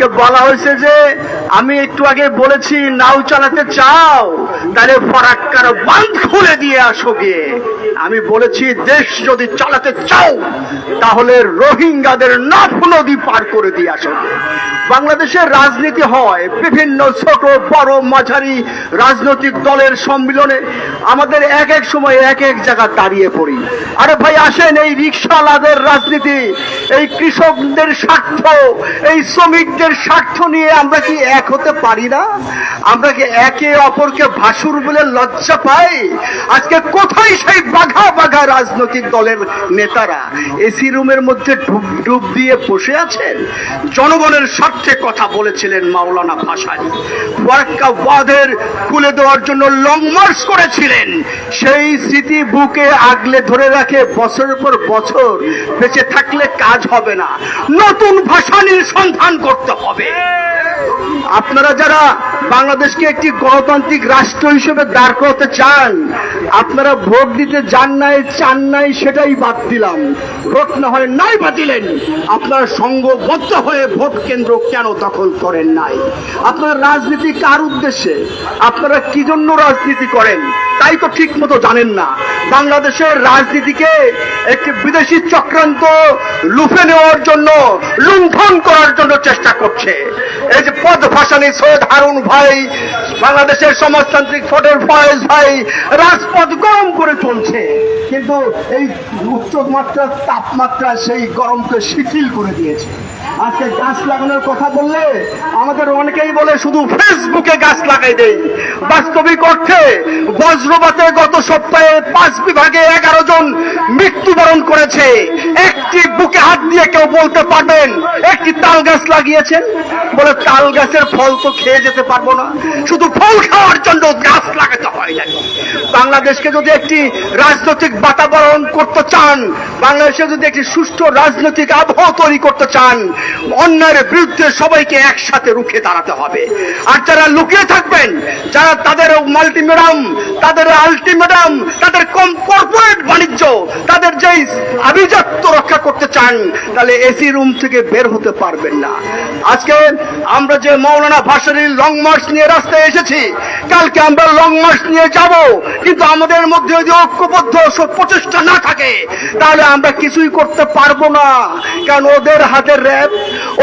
আজকে বলা হয়েছে যে আমি একটু আগে বলেছি, নাও চালাতে চাও, তাহলে ফরাক্কার বাঁধ খুলে দিয়ে আসো গিয়ে। আমি বলেছি, দেশ যদি চালাতে চাও, তাহলে রোহিঙ্গাদের নাফ নদী পার করে দিয়ে আসো। বাংলাদেশের রাজনীতি হয় বিভিন্ন ছোট, বড়, মাঝারি রাজনৈতিক দলের সম্মিলনে। আমাদের এক এক সময় এক এক জায়গা দাঁড়িয়ে পড়ি। আরে ভাই, আসেন এই রিক্সাওয়ালাদের রাজনীতি, এই কৃষকদের স্বার্থ, এই শ্রমিকদের স্বার্থ নিয়ে আমরা কি এক হতে পারি না? আমরা কি একে অপরকে ভাসুর বলে লজ্জা পাই? আজকে কোথায় সেই বাঘা বাঘা রাজনৈতিক দলের নেতারা এসি রুমের মধ্যে ডুব ডুব দিয়ে বসে আছেন। জনগণের স্বার্থে কথা বলেছিলেন মাওলানা ভাসানি। ওয়াদের খুলে দেওয়ার জন্য লং মার্চ করেছিলেন। সেই স্মৃতি বুকে আগলে ধরে রাখে বছরের পর বছর। বেঁচে থাকলে কাজ হবে না। নতুন ভাসানির সন্ধান করতে হবে। আপনারা যারা বাংলাদেশকে একটি গণতান্ত্রিক রাষ্ট্র হিসেবে দাঁড় করতে চান। আপনারা ভোট দিতে যান নাই, চান নাই, সেটাই বাদ দিলাম। ভোট না হয় নাই বাতিলেন। আপনারা সংঘবদ্ধ হয়ে ভোট কেন্দ্র কেন দখল করেন নাই? আপনার রাজনীতি কার উদ্দেশ্যে? আপনারা কি জন্য রাজনীতি করেন? তাই তো ঠিক মতো জানেন না। বাংলাদেশের রাজনীতিকে একটি বিদেশি চক্রান্ত লুফে নেওয়ার জন্য, লুণ্ঠন করার জন্য চেষ্টা করছে। এই যে পদ ভাসানি সৈয়দ হারুন ভাই, বাংলাদেশের সমাজতান্ত্রিক ফোটের ফয়েজ ভাই, রাজপথ গরম করে চলছে। কিন্তু এই উচ্চ মাত্রার তাপমাত্রা সেই গরমকে শিথিল করে দিয়েছে। আজকে গাছ লাগানোর কথা বললে আমাদের অনেকেই বলে শুধু ফেসবুকে গাছ লাগাই দেই। বাস্তবিক অর্থে বজ্রপাতে গত সপ্তাহে পাঁচ বিভাগে এগারো জন মৃত্যুবরণ করেছে। একটি বুকে হাত দিয়ে কেউ বলতে পারবেন, একটি তাল গাছ লাগিয়েছেন? বলে তাল গাছের ফল তো খেয়ে যেতে পারব না। শুধু ফল খাওয়ার জন্য গাছ লাগাতে হয় না। বাংলাদেশকে যদি একটি রাজনৈতিক বাতাবরণ করতে চান, বাংলাদেশে যদি একটি সুষ্ঠু রাজনৈতিক আবহাওয়া তৈরি করতে চান, অন্যায়ের বিরুদ্ধে সবাইকে একসাথে রুখে দাঁড়াতে হবে। আর যারা লুকিয়ে থাকবেন, যারা তাদের মাল্টিমিডিয়াম, তাদের আলটিমেটাম তাদের কম কর্পোরেট বাণিজ্য, তাদের যেই আভিজাত্য রক্ষা করতে চান, তাহলে এসি রুম থেকে বের হতে পারবেন না। আজকে আমরা যে মৌলানা ভাসানির লং মার্চ নিয়ে রাস্তায় এসেছি, কালকে আমরা লং মার্চ নিয়ে যাব কিন্তু আমাদের মধ্যে যদি ঐক্যবদ্ধ স- প্রচেষ্টা না থাকে, তাহলে আমরা কিছুই করতে পারব না। কারণ ওদের হাতে র্যাব,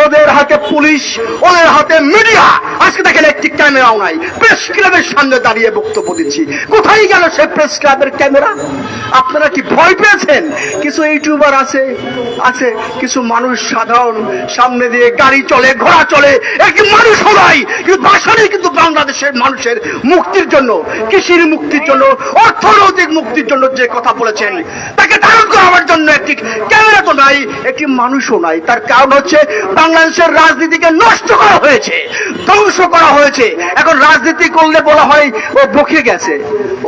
ওদের হাতে পুলিশ, ওদের হাতে মিডিয়া। আজকে দেখেন, একটি ক্যামেরাও নাই। প্রেস ক্লাবের সামনে দাঁড়িয়ে বক্তব্য দিচ্ছি। কোথায় গেল সে প্রেস ক্লাবের ক্যামেরা? আপনারা কি ভয় পেয়েছেন? কিছু ইউটিউবার আছে আছে, কিছু মানুষ সাধারণ সামনে দিয়ে গাড়ি চলে, ঘোড়া চলে, একটি মানুষ নয় কিন্তু বাসানি কিন্তু বাংলাদেশের মানুষের মুক্তির জন্য, কৃষির মুক্তির জন্য, অর্থনৈতিক মুক্তির জন্য যে কথা বলেছেন, তাকে ধারণ করার জন্য একটি ক্যামেরা তো নাই, একটি মানুষও নাই। তার কারণ হচ্ছে বাংলাদেশের রাজনীতিকে নষ্ট করা হয়েছে। ধ্বংস করা হয়েছে। এখন রাজনীতি করলে বলা হয় ও বকে গেছে।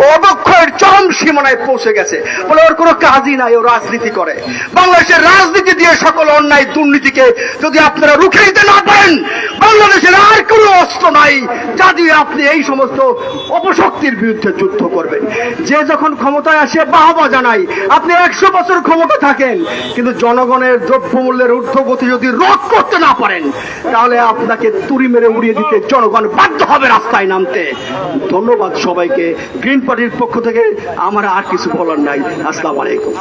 ও অবক্ষয়ের চরম সীমানায় পৌঁছে গেছে। বলে ওর কোনো কাজই নাই, ও রাজনীতি করে। বাংলাদেশের রাজনীতি দিয়ে সকল অন্যায় দুর্নীতিকে যদি আপনারা রুখে দিতে না পারেন, বাংলাদেশের আর কোনো অস্ত্র নাই যা দিয়ে আপনি এই সমস্ত অপশক্তির বিরুদ্ধে যুদ্ধ করবেন। যে যখন ক্ষমতায় আসে, বাহবা জানাই, আপনি একশো বছর ক্ষমতা থাকেন, কিন্তু জনগণের দ্রব্যমূল্যের ঊর্ধ্বগতি যদি রোধ করতে না পারেন, তাহলে আপনাকে তুড়ি মেরে উড়িয়ে দিতে জনগণ বাধ্য হবে রাস্তায় নামতে। ধন্যবাদ সবাইকে। গ্রিন পার্টির পক্ষ থেকে আমার আর কিছু বলার নাই। আসসালাম আলাইকুম।